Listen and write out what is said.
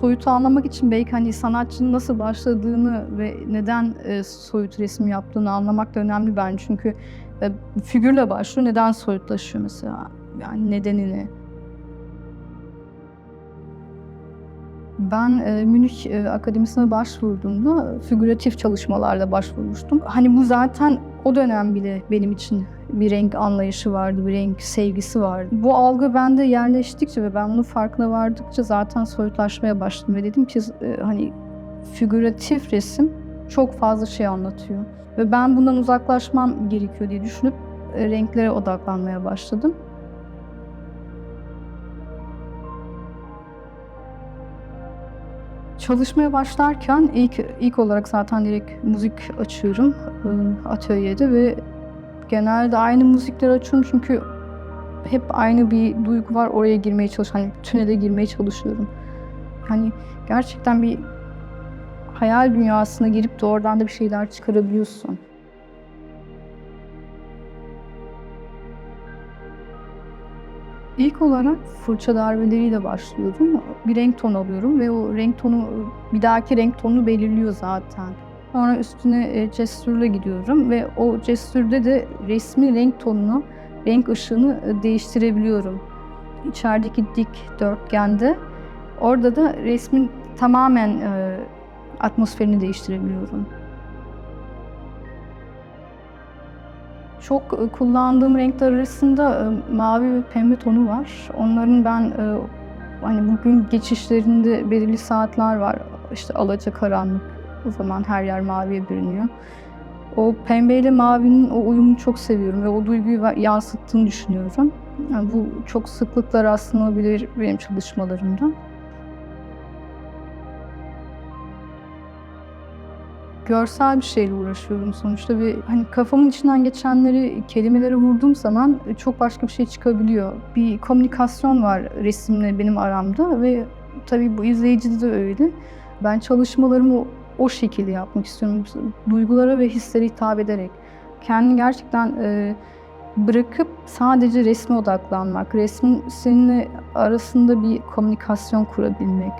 soyutu anlamak için belki hani sanatçının nasıl başladığını ve neden e, soyut resim yaptığını anlamak da önemli bence. Çünkü e, figürle başlıyor, neden soyutlaşıyor mesela? Yani nedenini. Ben e, Münih e, Akademisi'ne başvurduğumda figüratif çalışmalarla başvurmuştum. Hani bu zaten o dönem bile benim için bir renk anlayışı vardı, bir renk sevgisi vardı. Bu algı bende yerleştikçe ve ben bunun farkına vardıkça zaten soyutlaşmaya başladım ve dedim ki e, hani figüratif resim çok fazla şey anlatıyor. Ve ben bundan uzaklaşmam gerekiyor diye düşünüp e, renklere odaklanmaya başladım. Çalışmaya başlarken ilk ilk olarak zaten direkt müzik açıyorum e, atölyede ve genelde aynı müzikleri açıyorum çünkü hep aynı bir duygu var oraya girmeye çalışıyorum. Hani tünele girmeye çalışıyorum. Hani gerçekten bir hayal dünyasına girip de oradan da bir şeyler çıkarabiliyorsun. İlk olarak fırça darbeleriyle başlıyorum. Bir renk tonu alıyorum ve o renk tonu bir dahaki renk tonunu belirliyor zaten. Sonra üstüne e, cestürle gidiyorum ve o cestürde de resmi renk tonunu, renk ışığını e, değiştirebiliyorum. İçerideki dik dörtgende orada da resmin tamamen e, atmosferini değiştirebiliyorum. Çok kullandığım renkler arasında mavi ve pembe tonu var. Onların ben hani bugün geçişlerinde belirli saatler var. İşte alaca karanlık. O zaman her yer maviye bürünüyor. O pembe ile mavinin o uyumunu çok seviyorum ve o duyguyu yansıttığını düşünüyorum. Yani bu çok sıklıkla rastlanabilir benim çalışmalarımda. görsel bir şeyle uğraşıyorum sonuçta ve hani kafamın içinden geçenleri kelimelere vurduğum zaman çok başka bir şey çıkabiliyor. Bir komünikasyon var resimle benim aramda ve tabii bu izleyicide de öyle. Ben çalışmalarımı o şekilde yapmak istiyorum. Duygulara ve hislere hitap ederek. Kendini gerçekten e, bırakıp sadece resme odaklanmak, resmin seninle arasında bir komünikasyon kurabilmek.